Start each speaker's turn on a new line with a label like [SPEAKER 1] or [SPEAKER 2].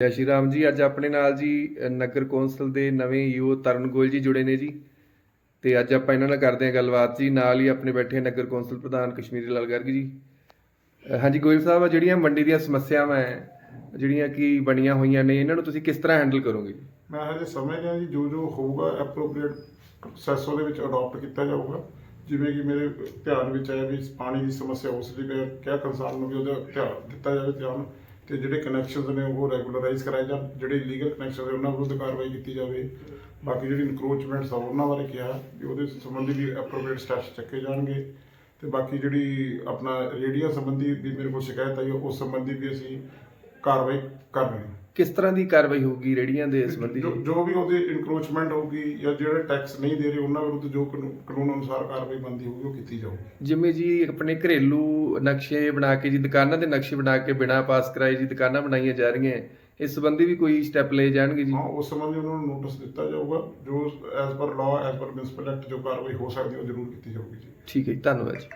[SPEAKER 1] ਜੈ ਸ਼੍ਰੀ ਰਾਮ ਜੀ, ਅੱਜ ਆਪਣੇ ਨਾਲ ਜੀ ਨਗਰ ਕੌਂਸਲ ਦੇ ਨਵੇਂ ਈਓ ਤਰਨ ਗੋਇਲ ਜੀ ਜੁੜੇ ਨੇ ਜੀ। ਤੇ ਅੱਜ ਆਪਾਂ ਇਹਨਾਂ ਨਾਲ ਕਰਦੇ ਹਾਂ ਗੱਲਬਾਤ ਜੀ, ਨਾਲ ਹੀ ਆਪਣੇ ਬੈਠੇ ਨਗਰ ਕੌਂਸਲ ਪ੍ਰਧਾਨ ਕਸ਼ਮੀਰੀ ਲਾਲ ਗਰਗ ਜੀ। ਹਾਂਜੀ ਗੋਇਲ ਸਾਹਿਬ, ਜਿਹੜੀਆਂ ਮੰਡੀ ਦੀਆਂ ਸਮੱਸਿਆਵਾਂ ਹੈ, ਜਿਹੜੀਆਂ ਕਿ ਬਣੀਆਂ ਹੋਈਆਂ ਨੇ, ਇਹਨਾਂ ਨੂੰ ਤੁਸੀਂ ਕਿਸ ਤਰ੍ਹਾਂ ਹੈਂਡਲ ਕਰੋਗੇ?
[SPEAKER 2] ਮੈਂ ਹਜੇ ਸਮਝ ਰਿਹਾ ਜੀ, ਜੋ ਜੋ ਹੋਊਗਾ ਐਪਰੋਪਰੀਏਟ ਪ੍ਰੋਸੈਸ ਉਹਦੇ ਵਿੱਚ ਅਡਾਪਟ ਕੀਤਾ ਜਾਊਗਾ। ਜਿਵੇਂ ਕਿ ਮੇਰੇ ਧਿਆਨ ਵਿੱਚ ਆਇਆ ਵੀ ਪਾਣੀ ਦੀ ਸਮੱਸਿਆ ਉਸ ਲਈ ਮੈਂ ਕਿਹਾ ਨੂੰ ਵੀ ਉਹਦਾ ਧਿਆਨ ਦਿੱਤਾ ਜਾਵੇ ਧਿਆਨ। ਤੇ ਜਿਹੜੇ ਕਨੈਕਸ਼ਨਸ ਨੇ ਉਹ ਰੈਗੂਲਰਾਈਜ਼ ਕਰਾਏ ਜਾਣ, ਜਿਹੜੇ ਇਲੀਗਲ ਕਨੈਕਸ਼ਨ ਨੇ ਉਹਨਾਂ ਵਿਰੁੱਧ ਕਾਰਵਾਈ ਕੀਤੀ ਜਾਵੇ। ਬਾਕੀ ਜਿਹੜੀ ਇਨਕਰੋਚਮੈਂਟਸ ਆ, ਉਹਨਾਂ ਬਾਰੇ ਕਿਹਾ ਵੀ ਉਹਦੇ ਸੰਬੰਧੀ ਵੀ ਐਪਰੋਪਰੀਏਟ ਸਟੈਪਸ ਚੱਕੇ ਜਾਣਗੇ। ਤੇ ਬਾਕੀ ਜਿਹੜੀ ਆਪਣਾ ਰੇਡੀਆ ਸੰਬੰਧੀ ਵੀ ਮੇਰੇ ਕੋਲ ਸ਼ਿਕਾਇਤ ਆਈ, ਉਸ ਸੰਬੰਧੀ ਵੀ ਅਸੀਂ ਕਾਰਵਾਈ ਕਰ ਰਹੇ ਹਾਂ।
[SPEAKER 1] ਕਿਸ ਤਰ੍ਹਾਂ ਦੀ ਕਾਰਵਾਈ ਹੋਊਗੀ ਰੇੜੀਆਂ ਦੇ ਸੰਬੰਧੀ?
[SPEAKER 2] ਜੋ ਵੀ ਉਹਦੀ ਇਨਕਰੋਚਮੈਂਟ ਹੋਊਗੀ ਜਾਂ ਜਿਹੜੇ ਟੈਕਸ ਨਹੀਂ ਦੇ ਰਹੇ ਉਹਨਾਂ ਵਿਰੁੱਧ ਜੋ ਕਾਨੂੰਨ ਕਾਨੂੰਨ ਅਨੁਸਾਰ ਕਾਰਵਾਈ ਬੰਦੀ ਹੋਊਗੀ ਉਹ ਕੀਤੀ ਜਾਊਗੀ।
[SPEAKER 1] ਜਿਵੇਂ ਜੀ ਆਪਣੇ ਘਰੇਲੂ ਨਕਸ਼ੇ ਬਣਾ ਕੇ ਜੀ ਦੁਕਾਨਾਂ ਦੇ ਨਕਸ਼ੇ ਬਣਾ ਕੇ ਬਿਨਾਂ ਪਾਸ ਕਰਾਏ ਜੀ ਦੁਕਾਨਾਂ ਬਣਾਈਆਂ ਜਾ ਰਹੀਆਂ ਹੈ। ਇਸ ਸੰਬੰਧੀ ਵੀ ਕੋਈ ਸਟੈਪ ਲਏ ਜਾਣਗੇ ਜੀ?
[SPEAKER 2] ਹਾਂ ਉਸ ਸੰਬੰਧੀ ਉਹਨਾਂ ਨੂੰ ਨੋਟਿਸ ਦਿੱਤਾ ਜਾਊਗਾ ਜੋ as per law as per municipal act ਜੋ ਕਾਰਵਾਈ ਹੋ ਸਕਦੀ ਹੈ ਉਹ ਜ਼ਰੂਰ ਕੀਤੀ ਜਾਊਗੀ ਜੀ।
[SPEAKER 1] ਠੀਕ ਹੈ ਜੀ ਧੰਨਵਾਦ ਜੀ।